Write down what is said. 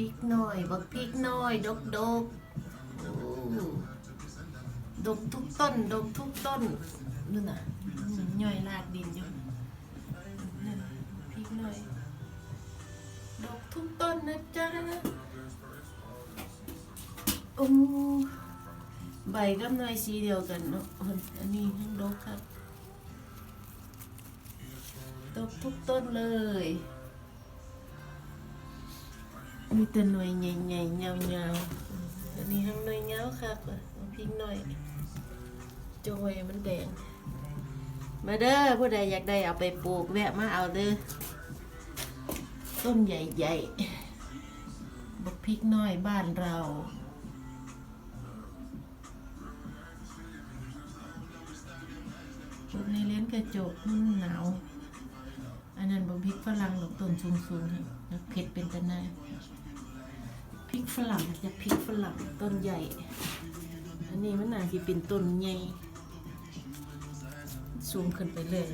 ริกหน่อยบักพริกหน่อยดกดกดกทุกต้นดกทุกต้นนู่นน่ะอืมย่อยลากดินอยู่พริกหน่อยดกทุกต้นนะจ๊ะอืมใบกับหน่อยสีเดียวกันเนาะอันนี้ทั้งดกครับดกทุกต้นเลย มีแต่หน่วยใหญ่ๆเงาๆอันนี้ทั้งหน่วยเงาครับเอาพริกหน่อยโจยมันแดง มาเด้อผู้ใดอยากได้เอาไปปลูกแวะมาเอาเด้อต้นใหญ่ๆบักพริกน้อยบ้านเราปลูกในเลนกระจกมันหนาว อันนั้นบักพริกฝรั่งดอกต้นสูงๆครับแล้วเผ็ดเป็นตะนาย ฝรั่งจะพริกฝรั่งต้นใหญ่ อันนี้มันน่าจะเป็นต้นใหญ่สูงขึ้นไปเลย